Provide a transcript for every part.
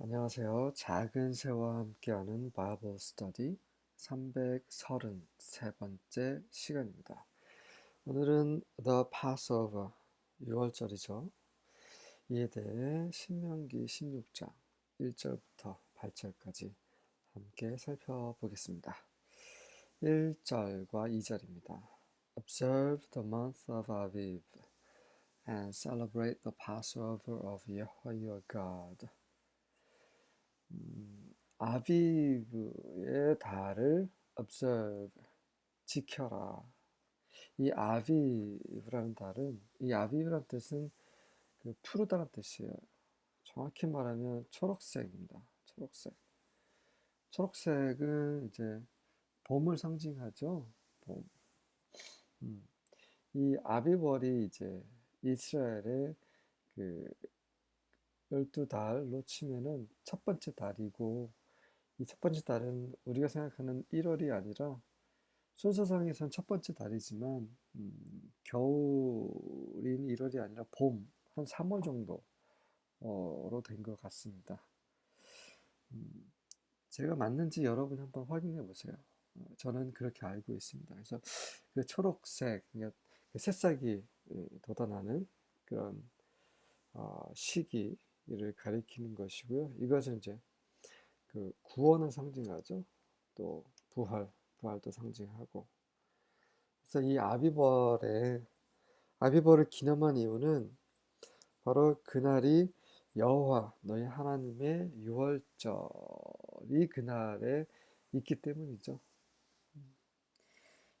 안녕하세요. 작은 새와 함께하는 바이블 스터디 333번째 시간입니다. 오늘은 The Passover 6월절이죠. 이에 대해 신명기 16장 1절부터 8절까지 함께 살펴보겠습니다. 1절과 2절입니다. Observe the month of Aviv and celebrate the Passover of Yahweh your God. 음, 아비브의 달을 observe 지켜라. 이 아비브라는 달은 이 아비브라는 뜻은 그 푸르다는 뜻이에요. 정확히 말하면 초록색입니다. 초록색. 초록색은 이제 봄을 상징하죠. 봄. 음, 이 아비벌이 이제 이스라엘의 그 열두 달로 치면은 첫 번째 달이고 이 첫 번째 달은 우리가 생각하는 1월이 아니라 순서상에선 첫 번째 달이지만 음, 겨울인 1월이 아니라 봄, 한 3월 정도로 된 것 같습니다. 음, 제가 맞는지 여러분 한번 확인해 보세요. 어, 저는 그렇게 알고 있습니다. 그래서 그 초록색, 그러니까 그 새싹이 예, 돋아나는 그런 어, 시기 이를 가리키는 것이고요. 이것은 이제 그 구원을 상징하죠. 또 부활, 부활도 상징하고. 그래서 이 아비벌의 아비벌을 기념한 이유는 바로 그날이 여호와 너희 하나님의 유월절이 그날에 있기 때문이죠.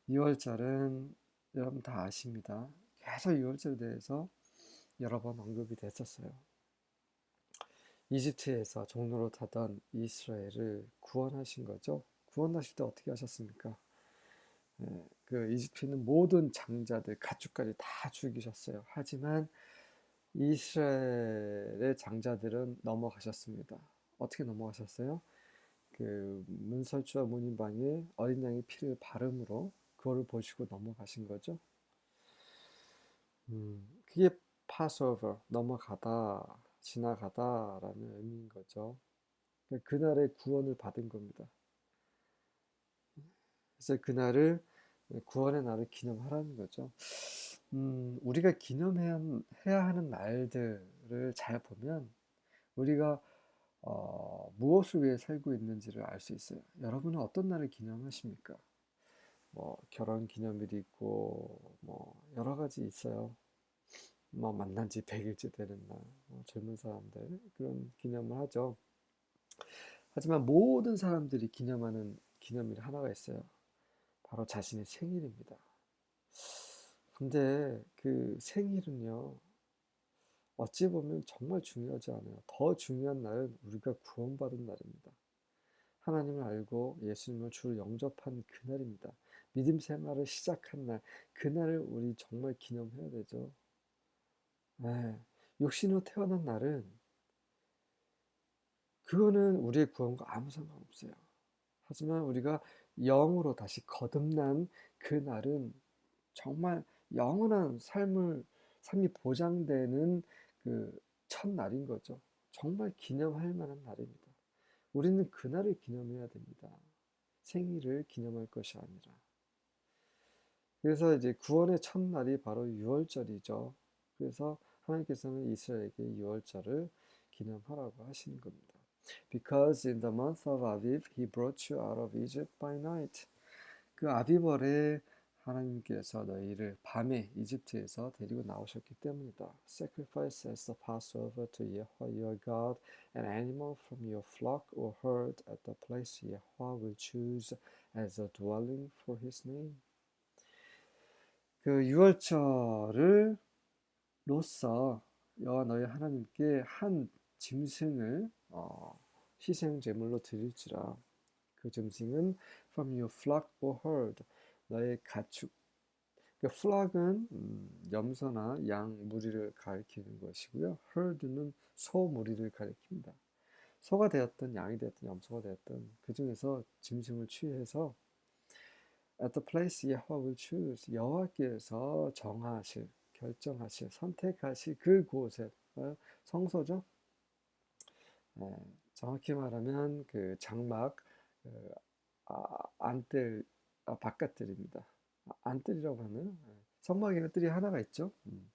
유월절은 여러분 다 아십니다. 계속 유월절에 대해서 여러 번 언급이 됐었어요. 이집트에서 종로로 타던 이스라엘을 구원하신 거죠. 구원하실 때 어떻게 하셨습니까? 예, 그 이집트에 있는 모든 장자들, 가축까지 다 죽이셨어요. 하지만 이스라엘의 장자들은 넘어가셨습니다. 어떻게 넘어가셨어요? 그 문설주와 문인방에 어린 양의 피를 바름으로 그거를 보시고 넘어가신 거죠. 음, 그게 파스오버 넘어가다 지나가다라는 의미인 거죠. 그러니까 그날의 구원을 받은 겁니다. 그래서 그날을 구원의 날을 기념하라는 거죠. 음, 우리가 기념해야 해야 하는 날들을 잘 보면 우리가 어, 무엇을 위해 살고 있는지를 알 수 있어요. 여러분은 어떤 날을 기념하십니까? 뭐 결혼 기념일이 있고 뭐 여러 가지 있어요. 뭐 만난 지 100일째 되는 날, 뭐 젊은 사람들 그런 기념을 하죠. 하지만 모든 사람들이 기념하는 기념일 하나가 있어요. 바로 자신의 생일입니다. 근데 그 생일은요, 어찌 보면 정말 중요하지 않아요. 더 중요한 날은 우리가 구원받은 날입니다. 하나님을 알고 예수님을 주로 영접한 그날입니다. 믿음 생활을 시작한 날, 그날을 우리 정말 기념해야 되죠. 네, 육신으로 태어난 날은 그거는 우리의 구원과 아무 상관없어요. 하지만 우리가 영으로 다시 거듭난 그 날은 정말 영원한 삶을 삶이 보장되는 그 첫날인 거죠. 정말 기념할 만한 날입니다. 우리는 그날을 기념해야 됩니다. 생일을 기념할 것이 아니라. 그래서 이제 구원의 첫날이 바로 유월절이죠. 그래서 하나님께서는 이스라엘에게 6월절을 기념하라고 하시는 겁니다. Because in the month of Aviv he brought you out of Egypt by night. 그 아비벌에 하나님께서 너희를 밤에 이집트에서 데리고 나오셨기 때문이다. Sacrifice as the Passover to Yahweh your God an animal from your flock or herd at the place Yahweh will choose as a dwelling for his name. 그 6월절을 로서 여호와 너희 하나님께 한 짐승을 어, 희생 제물로 드릴지라. 그 짐승은 from your flock or herd 너의 가축. 그 flock은 음, 염소나 양 무리를 가리키는 것이고요. herd는 소 무리를 가리킵니다. 소가 되었든 양이 되었든 염소가 되었든 그 중에서 짐승을 취해서 at the place will choose 여호와께서 정하실 결정하실, 선택하실 그곳에 어, 성소죠. 네, 정확히 말하면 그 장막 그, 아, 안뜰 아, 바깥뜰입니다. 아, 안뜰이라고 하나요? 네. 성막에는 뜰이 하나가 있죠. 음.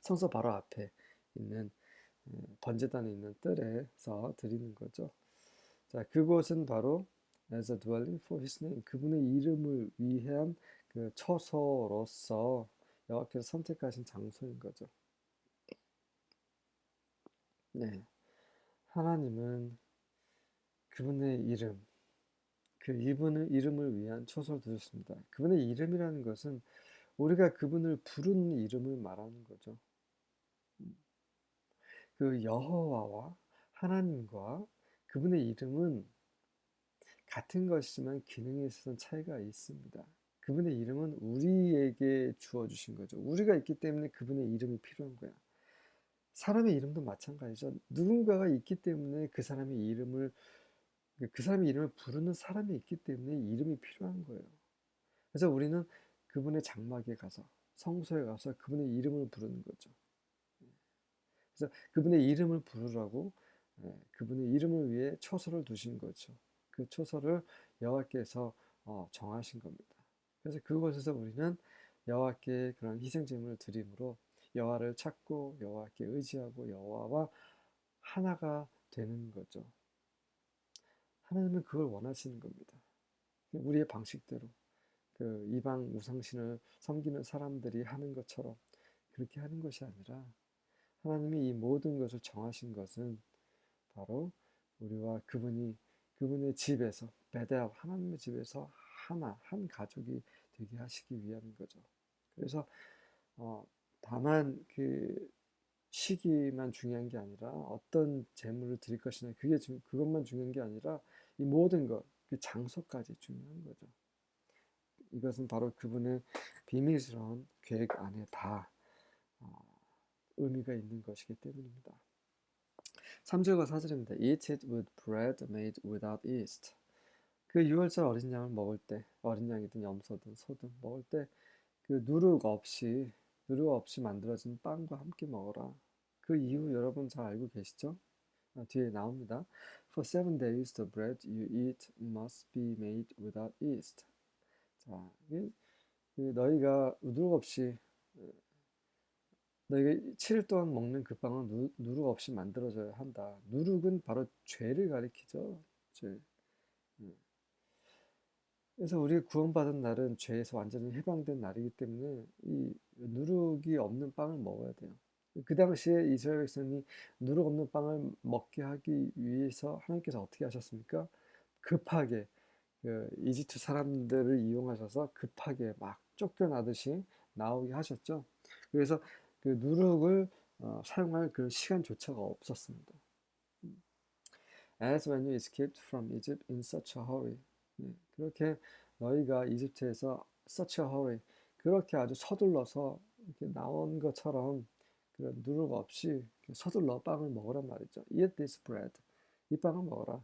성소 바로 앞에 있는 음, 번제단에 있는 뜰에서 드리는 거죠. 자, 그곳은 바로 as a dwelling for his name 그분의 이름을 위한 그 처소로서 여호와께서 선택하신 장소인 거죠. 네. 하나님은 그분의 이름, 그 이분의 이름을 위한 초소를 두셨습니다. 그분의 이름이라는 것은 우리가 그분을 부르는 이름을 말하는 거죠. 그 여호와와 하나님과 그분의 이름은 같은 것이지만 기능에 있어서는 차이가 있습니다. 그분의 이름은 우리에게 주어 주신 거죠. 우리가 있기 때문에 그분의 이름이 필요한 거야. 사람의 이름도 마찬가지죠. 누군가가 있기 때문에 그 사람의 이름을 그 사람의 이름을 부르는 사람이 있기 때문에 이름이 필요한 거예요. 그래서 우리는 그분의 장막에 가서 성소에 가서 그분의 이름을 부르는 거죠. 그래서 그분의 이름을 부르라고 예, 그분의 이름을 위해 초소를 두신 거죠. 그 초소를 여호와께서 어, 정하신 겁니다. 그래서 그곳에서 우리는 여호와께 그런 희생 제물을 드림으로 여호와를 찾고 여호와께 의지하고 여호와와 하나가 되는 거죠. 하나님은 그걸 원하시는 겁니다. 우리의 방식대로 그 이방 우상신을 섬기는 사람들이 하는 것처럼 그렇게 하는 것이 아니라 하나님이 이 모든 것을 정하신 것은 바로 우리와 그분이 그분의 집에서 베델 하나님의 집에서 하나 한 가족이 되게 하시기 위함인 거죠. 그래서 어, 다만 그 시기만 중요한 게 아니라 어떤 재물을 드릴 것이냐 그게 중, 그것만 중요한 게 아니라 이 모든 것, 그 장소까지 중요한 거죠. 이것은 바로 그분의 비밀스러운 계획 안에 다 어, 의미가 있는 것이기 때문입니다. 3절과 4절입니다. Eat it with bread made without yeast. 그 6월절 어린 양을 먹을 때, 어린 양이든 염소든 소든 먹을 때 그 누룩 없이 누룩 없이 만들어진 빵과 함께 먹어라. 그 이유 여러분 잘 알고 계시죠? 아, 뒤에 나옵니다. For seven days the bread you eat must be made without yeast. 자, 너희가 누룩 없이 너희가 7일 동안 먹는 그 빵은 누, 누룩 없이 만들어져야 한다. 누룩은 바로 죄를 가리키죠. 죄. 음. 그래서 우리가 구원받은 날은 죄에서 완전히 해방된 날이기 때문에 이 누룩이 없는 빵을 먹어야 돼요. 그 당시에 이스라엘 백성이 누룩 없는 빵을 먹게 하기 위해서 하나님께서 어떻게 하셨습니까? 급하게 그 이집트 사람들을 이용하셔서 급하게 막 쫓겨나듯이 나오게 하셨죠. 그래서 그 누룩을 어, 사용할 그 시간조차가 없었습니다. As when you escaped from Egypt in such a hurry. 네, 그렇게 너희가 이집트에서 such a hurry 그렇게 아주 서둘러서 이렇게 나온 것처럼 그런 누룩 없이 서둘러 빵을 먹으란 말이죠. Eat this bread. 이 빵을 먹어라.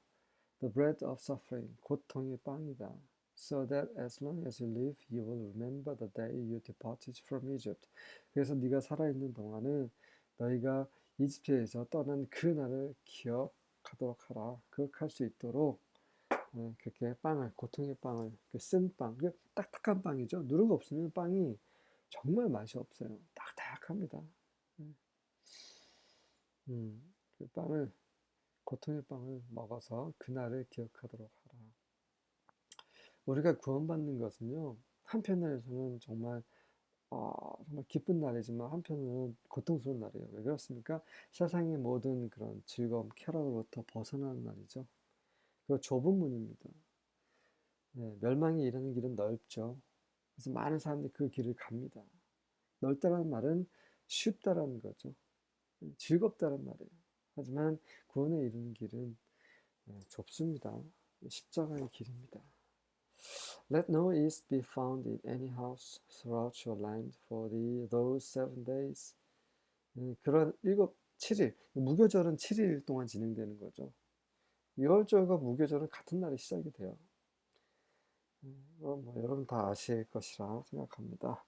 The bread of suffering. 고통의 빵이다. So that as long as you live, you will remember the day you departed from Egypt. 그래서 네가 살아있는 동안은 너희가 이집트에서 떠난 그 날을 기억하도록 하라. 기억할 수 있도록 네, 그렇게 빵을 고통의 빵을 그쓴 빵, 그 딱딱한 빵이죠. 누룩 없으면 빵이 정말 맛이 없어요. 딱딱합니다. 네. 음, 그 빵을 고통의 빵을 먹어서 그날을 기억하도록 하라. 우리가 구원받는 것은요 한편에서는 정말 어, 정말 기쁜 날이지만 한편으로는 고통스러운 날이에요. 왜 그렇습니까? 세상의 모든 그런 즐거움, 쾌락으로부터 벗어나는 날이죠. 그 좁은 문입니다. 네, 멸망에 이르는 길은 넓죠. 그래서 많은 사람들이 그 길을 갑니다. 넓다는 말은 쉽다라는 거죠. 네, 즐겁다는 말이에요. 하지만 구원에 이르는 길은 네, 좁습니다. 십자가의 길입니다. Let no yeast be found in any house throughout your land for the, those seven days. 그런 일곱, 7일, 무교절은 7일 동안 진행되는 거죠. 유월절과 무교절은 같은 날에 시작이 돼요. 뭐 여러분 다 아실 것이라 생각합니다.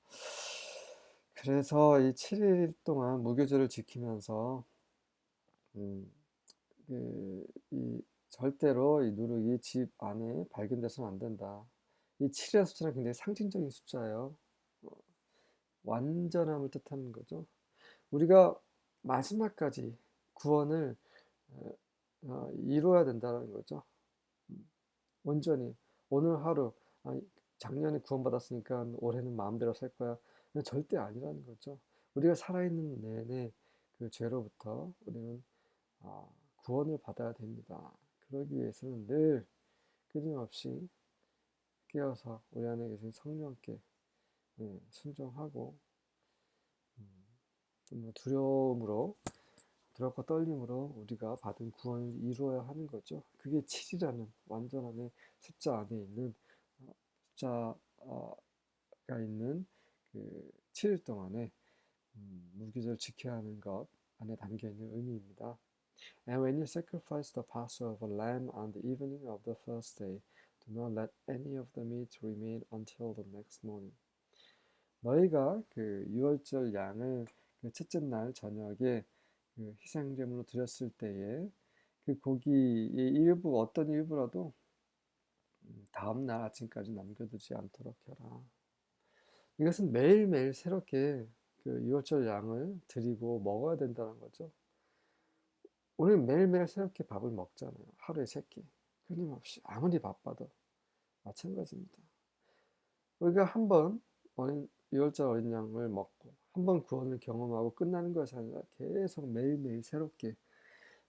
그래서 이 7일 동안 무교절을 지키면서 음, 그, 이 절대로 이 누룩이 집 안에 발견돼서는 안 된다. 이 7이라는 숫자는 굉장히 상징적인 숫자예요. 어, 완전함을 뜻하는 거죠. 우리가 마지막까지 구원을 어, 어, 이루어야 된다는 거죠. 음, 온전히 오늘 하루 아, 작년에 구원받았으니까 올해는 마음대로 살 거야. 절대 아니라는 거죠. 우리가 살아있는 내내 그 죄로부터 우리는 아, 구원을 받아야 됩니다. 그러기 위해서는 늘 끊임없이 깨어서 우리 안에 계신 성령께 예, 순종하고 음, 두려움으로 두렵고 떨림으로 우리가 받은 구원을 이루어야 하는 거죠. 그게 7이라는 완전함의 숫자 안에 있는 어, 숫자가 있는 그 7일 동안에 음, 무기절 지켜야 하는 것 안에 담겨 있는 의미입니다. And when you sacrifice the Passover lamb on the evening of the first day, do not let any of the meat remain until the next morning. 너희가 그 유월절 양을 그 첫째 날 저녁에 그 희생제물로 드렸을 때에 그 고기의 일부 어떤 일부라도 음, 다음 날 아침까지 남겨두지 않도록 해라. 이것은 매일매일 새롭게 그 유월절 양을 드리고 먹어야 된다는 거죠. 우리 매일매일 새롭게 밥을 먹잖아요. 하루에 세 끼. 끊임없이. 아무리 바빠도. 마찬가지입니다. 우리가 한번 유월절 어린 양을 먹고, 한 번 구원을 경험하고 끝나는 것이 아니라 계속 매일매일 새롭게,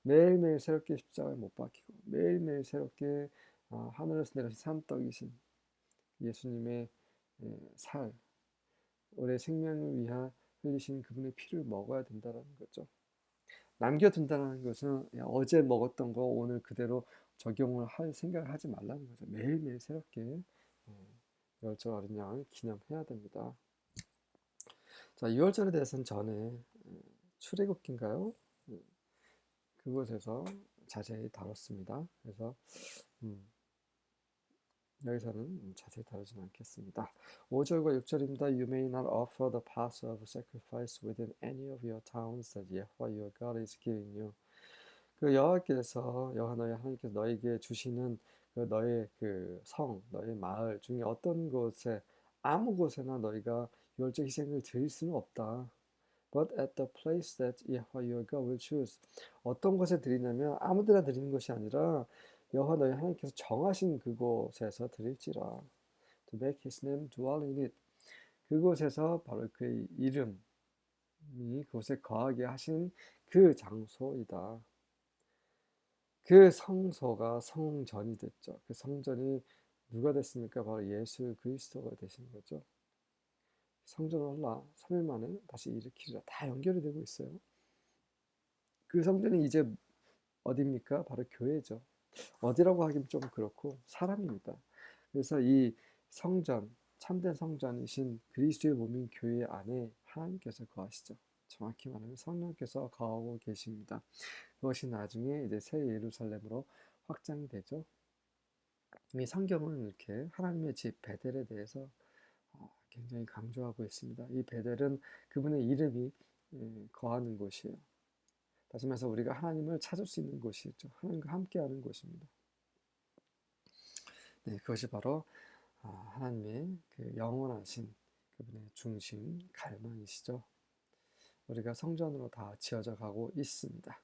매일매일 새롭게 십자가에 못 박히고, 매일매일 새롭게 아, 하늘에서 내려신 산떡이신 예수님의 예, 살, 우리의 생명을 위하 흘리신 그분의 피를 먹어야 된다는 거죠. 남겨둔다는 것은 어제 먹었던 거 오늘 그대로 적용을 할 생각을 하지 말라는 거죠. 매일매일 새롭게 유월절 예, 어린 양을 기념해야 됩니다. 자, 유월절에 대해서는 전에 예, 출애굽기인가요? 예, 그곳에서 자세히 다뤘습니다. 그래서 음, 여기서는 자세히 다루진 않겠습니다. 5절과 6절입니다. You may not offer the Passover sacrifice within any of your towns that Yahweh your God is giving you. 그 여호와께서 여호와 하나님께서 너에게 주시는 그 너의 그 성, 너의 마을 중에 어떤 곳에 아무 곳에나 너희가 유월절 희생을 드릴 수는 없다. But at the place that Yahweh your God will choose. 어떤 곳에 드리냐면 아무데나 드리는 것이 아니라 여호와 너희 하나님께서 정하신 그곳에서 드릴지라 to make his name dwell in it 그곳에서 바로 그의 이름이 그곳에 거하게 하신 그 장소이다. 그 성소가 성전이 됐죠. 그 성전이 누가 됐습니까? 바로 예수 그리스도가 되신 거죠. 성전을 홀라 3일 만에 다시 일으키리라. 다 연결이 되고 있어요. 그 성전이 이제 어디입니까? 바로 교회죠. 어디라고 하긴 좀 그렇고 사람입니다. 그래서 이 성전, 참된 성전이신 그리스도의 몸인 교회 안에 하나님께서 거하시죠. 정확히 말하면 성령께서 거하고 계십니다. 그것이 나중에 이제 새 예루살렘으로 확장이 되죠. 이 성경은 이렇게 하나님의 집 베델에 대해서 어, 굉장히 강조하고 있습니다. 이 베델은 그분의 이름이 예, 거하는 곳이에요. 다시 말해서 우리가 하나님을 찾을 수 있는 곳이죠. 하나님과 함께하는 곳입니다. 네, 그것이 바로 아, 하나님의 그 영원하신 그분의 중심, 갈망이시죠. 우리가 성전으로 다 지어져 가고 있습니다.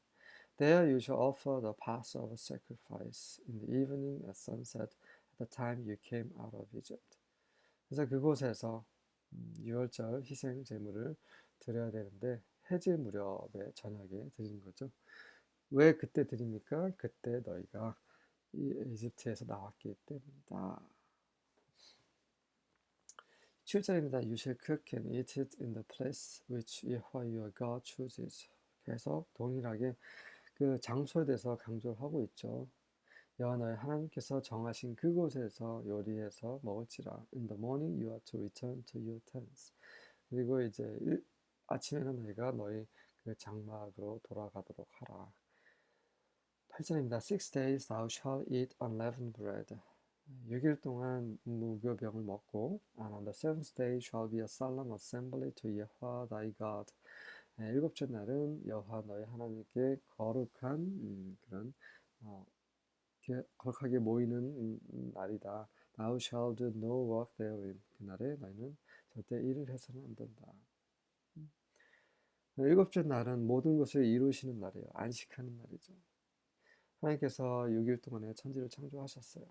There you shall offer the Passover sacrifice in the evening at sunset at the time you came out of Egypt. 그래서 그곳에서 음, 유월절 희생 제물을 드려야 되는데 해질 무렵에 저녁에 드리는 거죠. 왜 그때 드립니까? 그때 너희가 이 이집트에서 나왔기 때문이다. 7절입니다. You shall cook and eat it in the place which Yahweh your God chooses. 그래서 동일하게 그 장소에 대해서 강조를 하고 있죠. 여호와 너희 하나님께서 정하신 그곳에서 요리해서 먹을지라. In the morning you are to return to your tents. 그리고 이제 아침에는 너희가 너희 그 장막으로 돌아가도록 하라. 8절입니다. Six days thou shalt eat unleavened bread. 6일 동안 무교병을 먹고 and on the seventh day shall be a solemn assembly to Yahweh thy God. 예, 일곱째 날은 여호와 너희 하나님께 거룩한 음, 그런 어, 이렇게 거룩하게 모이는 날이다. Thou shalt do no work therein. 그날에 너희는 절대 일을 해서는 안 된다. 음. 일곱째 날은 모든 것을 이루시는 날이에요. 안식하는 날이죠. 하나님께서 6일 동안에 천지를 창조하셨어요.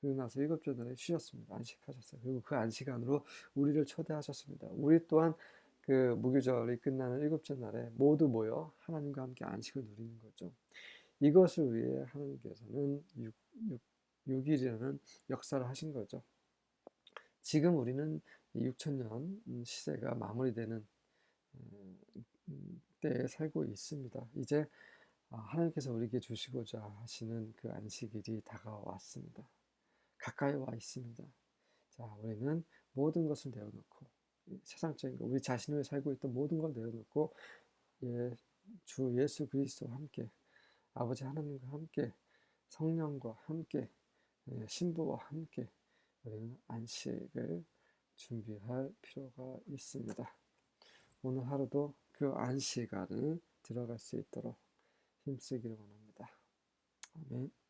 그리고 나서 일곱째 날에 쉬셨습니다. 안식하셨어요. 그리고 그 안식 안으로 우리를 초대하셨습니다. 우리 또한 그 무교절이 끝나는 일곱째 날에 모두 모여 하나님과 함께 안식을 누리는 거죠. 이것을 위해 하나님께서는 6, 6, 6일이라는 역사를 하신 거죠. 지금 우리는 6천년 시대가 마무리되는 음, 음, 때에 살고 있습니다. 이제 아, 하나님께서 우리에게 주시고자 하시는 그 안식일이 다가왔습니다. 가까이 와 있습니다. 자, 우리는 모든 것을 내어놓고 세상적인 것, 우리 자신을 살고 있던 모든 걸 내어놓고 예, 주 예수 그리스도와 함께 아버지 하나님과 함께 성령과 함께 예, 신부와 함께 우리는 안식을 준비할 필요가 있습니다. 오늘 하루도 그 안식 안을 들어갈 수 있도록 힘쓰기를 원합니다. 아멘.